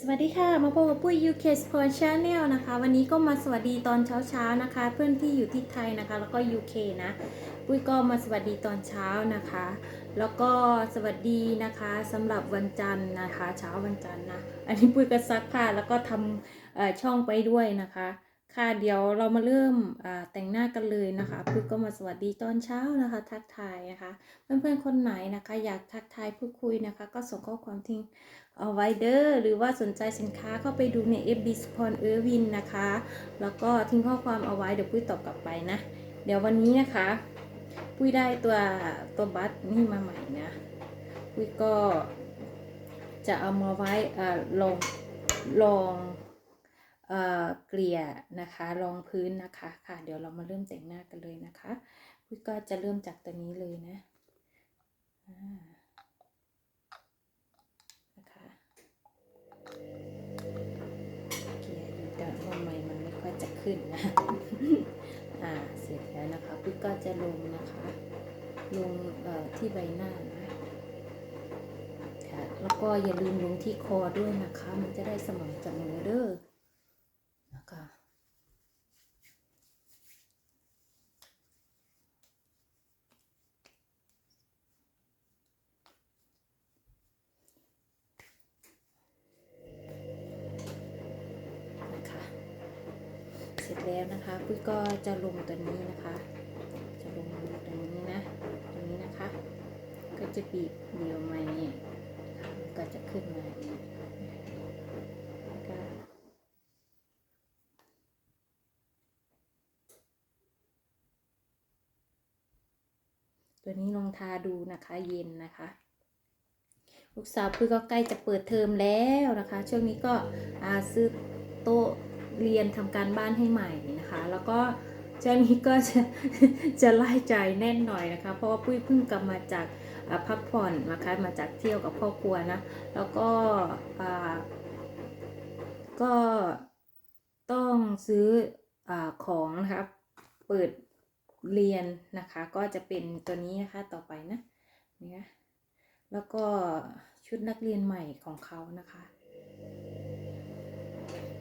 สวัสดีค่ะมาพบกับปุ้ย UK Sport Channel นะคะ วันนี้ก็มาสวัสดีตอนเช้าๆนะคะ เพื่อนที่อยู่ที่ไทยนะคะ แล้วก็ UK นะ ปุ้ยก็มาสวัสดีตอนเช้านะคะ แล้วก็สวัสดีนะคะสำหรับวันจันทร์นะคะ เช้าวันจันทร์นะ อันนี้ปุ้ยก็ซักผ้าแล้วก็ทำช่องไปด้วยนะคะ ค่ะเดี๋ยวเรามาเริ่มแต่งหน้ากันเลยนะคะปุ้ยก็มาสวัสดีตอนเช้านะคะ ทักทายนะคะ เพื่อนๆคนไหนนะคะ อยากทักทายพูดคุยนะคะ ก็ส่งข้อความทิ้งเอาไว้เด้อหรือว่าสนใจสินค้าเข้าไปดูใน FB s p o n เออร์วินนะคะ แล้วก็ทิ้งข้อความเอาไว้เดี๋ยวปุ้ยตอบกลับไปนะ เดี๋ยววันนี้นะคะปุ้ยได้ตัวตัวบัตนี่มาใหม่นะปุ้ยก็จะเอามาไว้เออลองลอง เกลี่ยนะคะรองพื้นนะคะค่ะ เดี๋ยวเรามาเริ่มแต่งหน้ากันเลยนะคะปุ้ยก็จะเริ่มจากตัวนี้เลยนะนะคะเกลี่ยดูแต่ว่าไมมันไม่ค่อยจะขึ้นนะอ่าเสร็จแล้วนะคะปุ๊กก็จะลงนะคะ ลงเอ่อที่ใบหน้านะค่ะแล้วก็อย่าลืมลงที่คอด้วยนะคะ มันจะได้สม่ำเสมอเด้อนะคะ นะคะเสร็จ แล้วนะคะปุ้ยก็จะลงตัวนี้นะคะ จะลงตรงนี้นะตรงนี้นะคะ ก็จะบีบเดียวมาอย่างนี้ก็จะขึ้นมาอย่างนี้แล้วก็ตัวนี้ลองทาดูนะคะเย็นนะคะลูกสาวปุ้ยก็ใกล้จะเปิดเทอมแล้วนะคะ ช่วงนี้ก็อาซื้อโต๊ะ เรียนทำการบ้านให้ใหม่นะคะ แล้วก็ช่วงนี้ก็จะจะไล่ใจแน่นหน่อยนะคะ เพราะว่าปุ้ยเพิ่งกลับมาจากพักผ่อนนะคะมาจากเที่ยวกับครอบครัวนะแล้วก็ก็ต้องซื้ออของนะคะเปิดเรียนนะคะ ก็จะเป็นตัวนี้นะคะต่อไปนะนี่นะแล้วก็ชุดนักเรียนใหม่ของเขานะคะ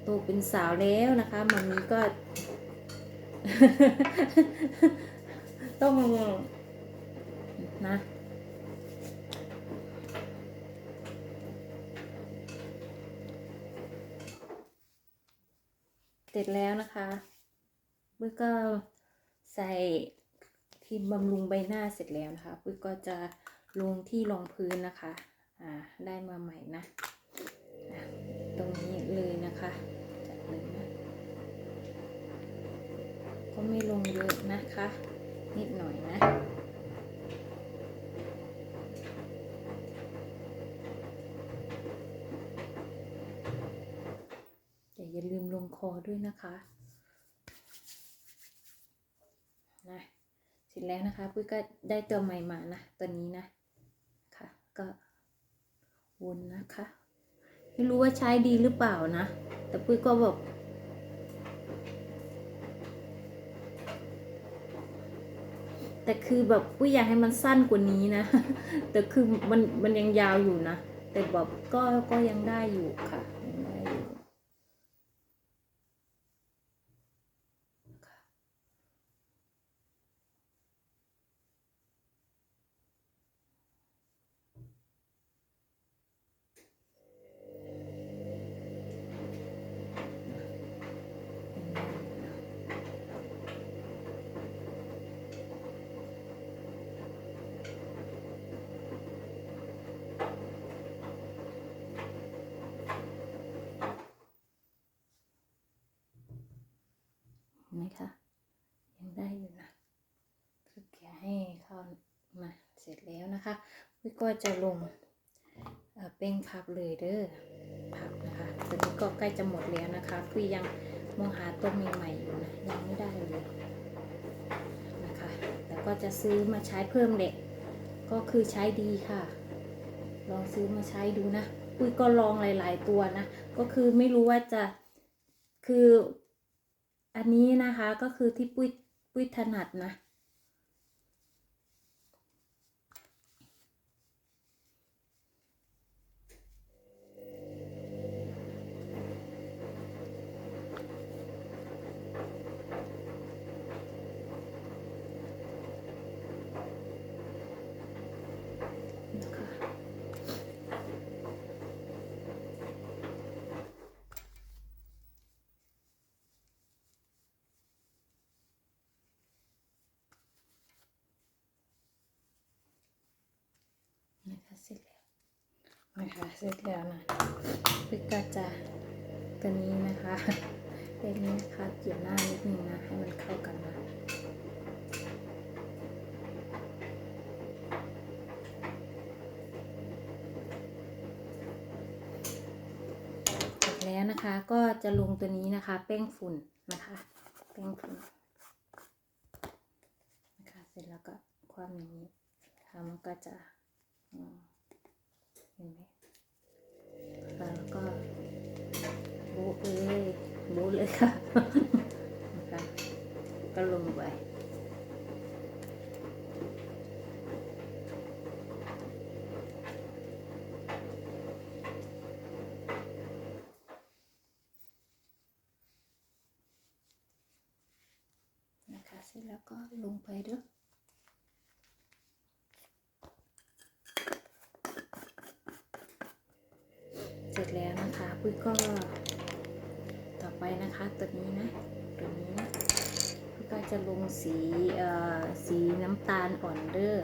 ตเป็นสาวแล้วนะคะมันนี้ก็ ต้องนะเสร็จแล้วนะคะปุ้ยก็ใส่ครีมบำรุงใบหน้าเสร็จแล้วนะคะปุ้ยก็จะลงที่รองพื้นนะคะ อ่า ได้มาใหม่นะอะตรงนี้เลยนะคะจัดเลยนะ ก็ไม่ลงเยอะนะคะ นิดหน่อยนะ แต่อย่าลืมลงคอด้วยนะคะนะเสร็จแล้วนะคะปุ้ยก็ได้ตัวใหม่มานะตัวนี้นะค่ะก็วนนะคะ ไม่รู้ว่าใช้ดีหรือเปล่านะ แต่ปุ้ยก็แบบ แต่คือแบบกูอยากให้มันสั้นกว่านี้นะ แต่คือมันมันยังยาวอยู่นะ แต่แบบก็ก็ยังได้อยู่ค่ะยังได้อยู่ค่ะ เห็นไหมคะ ยังได้อยู่นะคือแกะให้เข้ามาเสร็จแล้วนะคะวิก็จะลงเป็นพับเลยเด้อพับนะคะตอนนี้ก็ใกล้จะหมดแล้วนะคะพี่ยังมองหาตัวใหม่ๆอยู่นะยังไม่ได้เลยนะคะแล้วก็จะซื้อมาใช้เพิ่มเด็กก็คือใช้ดีค่ะ ลองซื้อมาใช้ดูนะปุ้ยก็ลองหลาย ๆ ตัวนะ ก็คือไม่รู้ว่าจะคืออันนี้นะคะก็คือที่ปุ้ย ปุ้ยถนัดนะ ค่ะ เสร็จแล้วนะคะเสร็จแล้วนะพี่ก็จะตัวนี้นะคะเป็นนี้นะคะเกี่ยวหน้านิดนึงนะให้มันเข้ากันนะเสร็จแล้วนะคะก็จะลงตัวนี้นะคะ แป้งฝุ่นนะคะ แป้งฝุ่นนะคะเสร็จแล้วก็ความอย่างนี้ค่ะมันก็จะ เห็นไหมแล้วก็โบ๊ะเลยโบ๊ะเลยค่ะนะคะก็ลงไปนะคะเสร็จแล้วก็ลงไปด้วย เสร็จแล้วนะคะ ปุ้ยก็ต่อไปนะคะตัวนี้นะตัวนี้ปุ้ยก็จะลงสีเอ่อสีน้ำตาลอ่อนเด้อ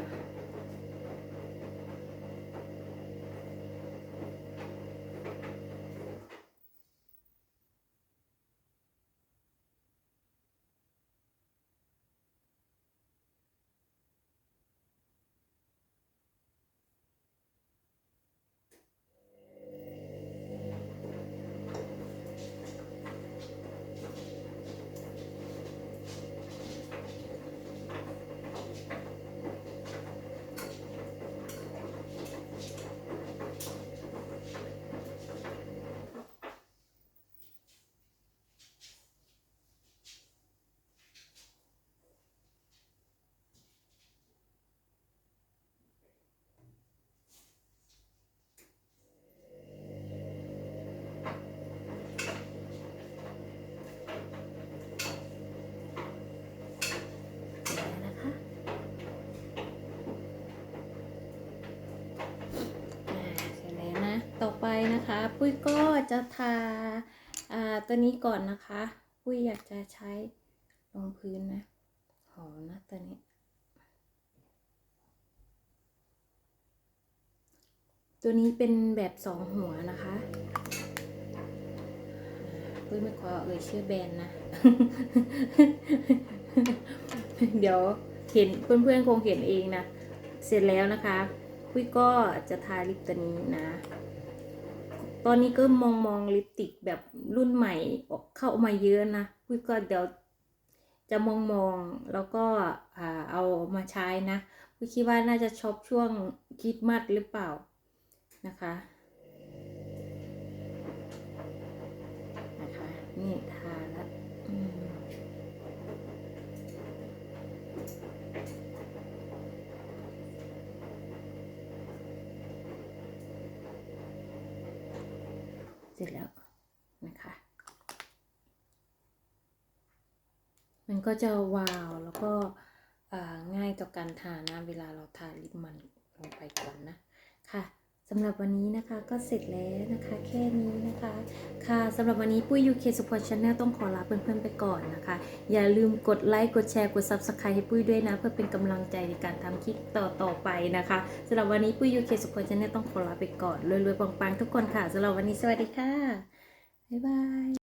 เสร็จแล้วนะคะอ่าเสร็จแล้วนะ ต่อไป นะคะ ปุ้ยก็จะทาตัวนี้ก่อนนะคะ ปุ้ยอยากจะใช้รองพื้นนะ หอมนะตัวนี้ ตัวนี้เป็นแบบสองหัวนะคะปุ้ยไม่ขอเอ่ยชื่อแบรนด์นะ เดี๋ยวเห็นเพื่อนๆคงเห็นเองนะ เสร็จแล้วนะคะปุ้ยก็จะทาลิปตัวนี้นะ ตอนนี้ก็มองมองลิปติกแบบรุ่นใหม่ออกเข้ามาเยอะนะพี่ก็เดี๋ยวจะมองมองแล้วก็เอามาใช้นะพี่คิดว่าน่าจะช็อปช่วงคิดมัดหรือเปล่านะคะนะคะนี่ทาแล้ว เสร็จแล้วนะคะ มันก็จะวาวแล้วก็ง่ายต่อการทานะเวลาเราทาลิปมันลงไปก่อนนะค่ะ สำหรับวันนี้นะคะก็เสร็จแล้วนะคะแค่นี้นะคะ ค่ะสำหรับวันนี้ปุ้ยยูเคสปอร์ตชาแนลต้องขอลาเพื่อนๆไปก่อนนะคะ อย่าลืมกดไลค์กดแชร์กด Subscribe ให้ปุ้ยด้วยนะ เพื่อเป็นกำลังใจในการทำคลิปต่อๆไปนะคะสำหรับวันนี้ปุ้ยยูเคสปอร์ตชาแนลต้องขอลาไปก่อนรวยๆปังๆทุกคนค่ะสำหรับวันนี้สวัสดีค่ะบ๊ายบาย